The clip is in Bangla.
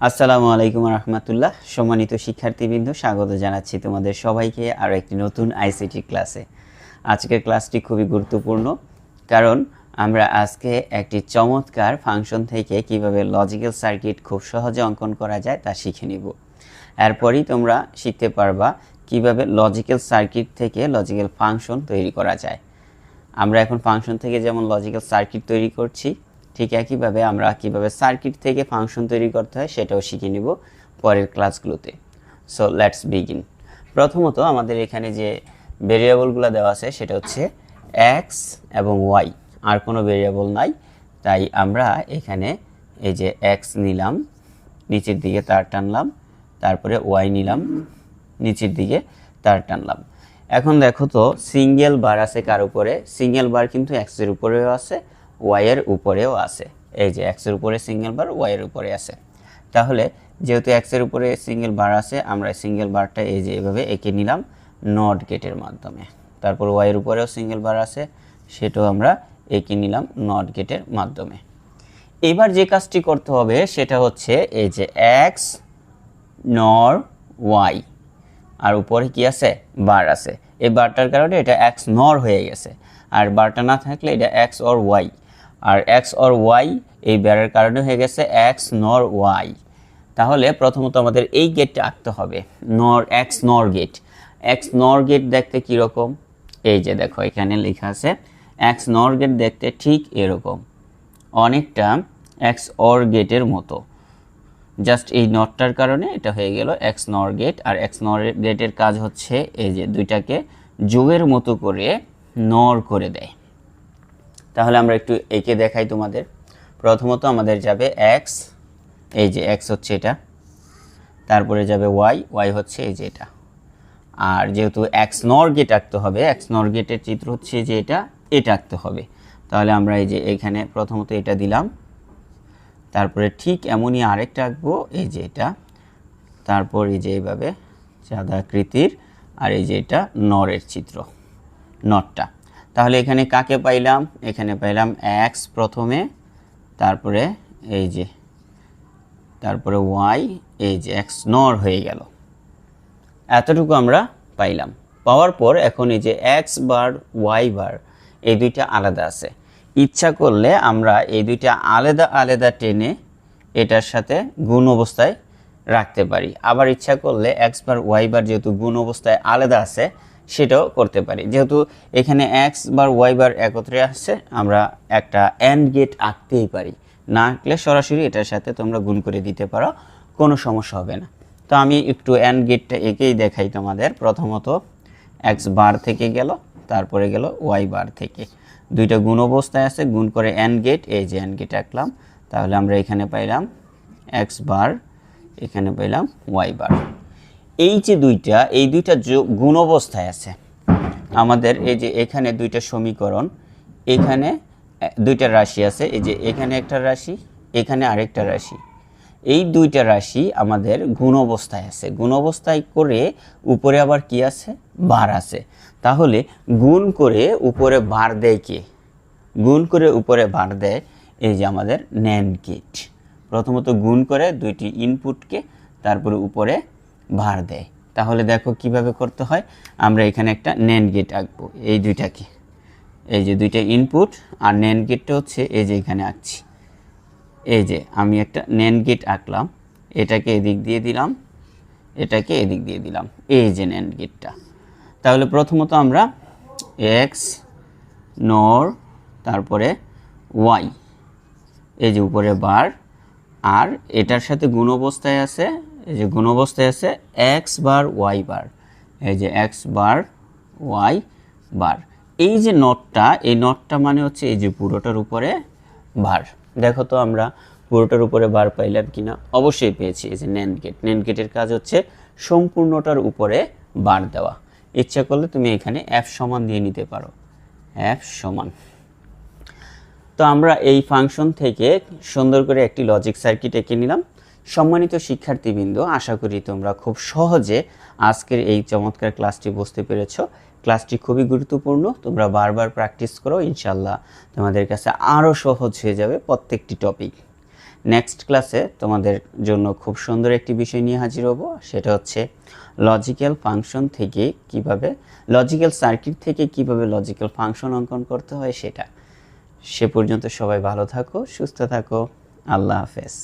আসসালামু আলাইকুম রহমতুল্লাহ। সম্মানিত শিক্ষার্থীবৃন্দ, স্বাগত জানাচ্ছি তোমাদের সবাইকে আরও একটি নতুন আইসিটি ক্লাসে। আজকের ক্লাসটি খুবই গুরুত্বপূর্ণ, কারণ আমরা আজকে একটি চমৎকার ফাংশন থেকে কীভাবে লজিক্যাল সার্কিট খুব সহজে অঙ্কন করা যায় তা শিখে নিব। এরপরই তোমরা শিখতে পারবা কীভাবে লজিক্যাল সার্কিট থেকে লজিক্যাল ফাংশন তৈরি করা যায়। আমরা এখন ফাংশন থেকে যেমন লজিক্যাল সার্কিট তৈরি করছি ঠিক একইভাবে আমরা কীভাবে সার্কিট থেকে ফাংশন তৈরি করতে হয় সেটাও শিখে নিব পরের ক্লাসগুলোতে। সো লেটস বিগিন প্রথমত আমাদের এখানে যে ভেরিয়েবলগুলো দেওয়া আছে সেটা হচ্ছে এক্স এবং ওয়াই আর কোনো ভেরিয়েবল নাই, তাই আমরা এখানে এই যে এক্স নিলাম, নিচের দিকে তার টানলাম, তারপরে ওয়াই নিলাম, নিচের দিকে তার টানলাম। এখন দেখো তো সিঙ্গেল বার আছে কার উপরে? সিঙ্গেল বার কিন্তু এক্সের উপরেও আছে ওয়াইয়ের উপরেও আছে। এই যে এক্সের উপরে সিঙ্গেল বার ওয়াইয়ের উপরে আছে। তাহলে যেহেতু এক্সের উপরে সিঙ্গেল বার আছে, আমরা সিঙ্গেল বারটা এই যে এভাবে এঁকে নিলাম নট গেটের মাধ্যমে। তারপর ওয়াইয়ের উপরেও সিঙ্গেল বার আছে, সেটাও আমরা এঁকে নিলাম নট গেটের মাধ্যমে। এবার যে কাজটি করতে হবে, সেটা হচ্ছে এই যে এক্স নর ওয়াই আর উপরে কি আছে? বার আছে। এই বারটার কারণে এটা এক্স নর হয়ে গেছে। আর বারটা না থাকলে এটা এক্স অর ওয়াই আর এক্স অর ওয়াই এই বারের কারণে হয়ে গেছে এক্স নর ওয়াই তাহলে প্রথমত আমাদের এই গেটটা আঁকতে হবে নর এক্স নর গেট এক্স নর গেট দেখতে কীরকম এই যে দেখো, এখানে লেখা আছে এক্স নর গেট দেখতে ঠিক এরকম। অনেকটা এক্স অর গেটের মতো। জাস্ট এই নটটার কারণে এটা হয়ে গেল এক্স নর গেট আর এক্স নর গেটের কাজ হচ্ছে এই যে দুইটাকে যোগের মতো করে নর করে দেয়। তাহলে আমরা একটু এঁকে দেখাই তোমাদের। প্রথমত আমাদের যাবে এক্স এই যে এক্স হচ্ছে এটা। তারপরে যাবে ওয়াই ওয়াই হচ্ছে এই যে এটা। আর যেহেতু এক্স নর গেট আঁকতে হবে এক্স নর গেটের চিত্র হচ্ছে যে এটা এটা আঁকতে হবে। তাহলে আমরা এই যে এখানে প্রথমত এটা দিলাম। তারপরে ঠিক এমনই আরেকটা আঁকবো, এই যে এটা। তারপর এই যে এইভাবে চাঁদাকৃতির আর এই যে এটা নরের চিত্র নটটা তাহলে এখানে কাকে পাইলাম? এখানে পাইলাম এক্স প্রথমে, তারপরে এই যে, তারপরে ওয়াই এই যে এক্স নর হয়ে গেল। এতটুকু আমরা পাইলাম। পাওয়ার পর এখন এই যে এক্স বার ওয়াই বার, এই দুইটা আলাদা আছে। ইচ্ছা করলে আমরা এই দুইটা আলাদা আলাদা টেনে এটার সাথে গুণ অবস্থায় রাখতে পারি। আবার ইচ্ছা করলে এক্স বার ওয়াই বার যেহেতু গুণ অবস্থায় আলাদা আছে সেটাও করতে পারি। যেহেতু এখানে এক্স বার ওয়াই বার একত্রে আসছে, আমরা একটা অ্যান্ড গেট আঁকতেই পারি। না আঁকলে সরাসরি এটার সাথে তোমরা গুণ করে দিতে পারো, কোনো সমস্যা হবে না। তো আমি একটু অ্যান্ড গেটটা এঁকেই দেখাই তোমাদের। প্রথমত এক্স বার থেকে গেল, তারপরে গেল ওয়াই বার থেকে। দুইটা গুণ অবস্থায় আছে, গুণ করে অ্যান্ড গেট এই যে অ্যান্ড গেট আঁকলাম। তাহলে আমরা এখানে পাইলাম এক্স বার, এখানে পাইলাম ওয়াই বার। এই যে দুইটা, এই দুইটা গুণ অবস্থায় আছে। আমাদের এই যে এখানে দুইটা সমীকরণ, এখানে দুইটা রাশি আছে। এই যে এখানে একটা রাশি, এখানে আরেকটা রাশি। এই দুইটা রাশি আমাদের গুণ অবস্থায় আছে। গুণ অবস্থায় করে উপরে আবার কি আছে? বার আছে। তাহলে গুণ করে উপরে বার দেয় কে? গুণ করে উপরে বার দেয় এই যে আমাদের ন্যান গেট। প্রথমত গুণ করে দুইটি ইনপুটকে তারপরে উপরে ভার দেয়। তাহলে দেখো কীভাবে করতে হয়? আমরা এখানে একটা ন্যান গেট আঁকবো। এই দুইটাকে এই যে দুইটা ইনপুট আর ন্যান গেটটা হচ্ছে এই যে এখানে আঁকছি। এই যে আমি একটা ন্যান গেট আঁকলাম। এটাকে এদিক দিয়ে দিলাম। এটাকে এদিক দিয়ে দিলাম। এই যে ন্যান গেটটা তাহলে প্রথমত আমরা এক্স নর তারপরে ওয়াই এই যে উপরে বার আর এটার সাথে গুণ অবস্থায় আছে এই যে গুণ অবস্থায় আছে এক্স বার ওয়াই বার। এই যে এক্স বার ওয়াই বার। এই যে নটটা, এই নটটা মানে হচ্ছে এই যে পুরোটার উপরে বার। দেখো তো আমরা পুরোটার উপরে বার পাইলাম কিনা? অবশ্যই পেয়েছি, এই যে ন্যান গেট ন্যান গেটের কাজ হচ্ছে সম্পূর্ণটার উপরে বার দেওয়া। ইচ্ছা করলে তুমি এখানে এফ সমান দিয়ে নিতে পারো। এফ সমান। তো আমরা এই ফাংশন থেকে সুন্দর করে একটি লজিক সার্কিট এঁকে নিলাম। সম্মানিত শিক্ষার্থীবৃন্দ, আশা করি তোমরা খুব সহজে আজকের এই চমৎকার ক্লাসটি বুঝতে পেরেছ। ক্লাসটি খুবই গুরুত্বপূর্ণ, তোমরা বারবার প্র্যাকটিস করো ইনশাল্লাহ তোমাদের কাছে আরও সহজ হয়ে যাবে প্রত্যেকটি টপিক। নেক্সট ক্লাসে তোমাদের জন্য খুব সুন্দর একটি বিষয় নিয়ে হাজির হব, সেটা হচ্ছে লজিক্যাল ফাংশন থেকে কীভাবে, লজিক্যাল সার্কিট থেকে কীভাবে লজিক্যাল ফাংশন অঙ্কন করতে হয় সেটা। সে পর্যন্ত সবাই ভালো থাকো, সুস্থ থাকো, আল্লাহ হাফেজ।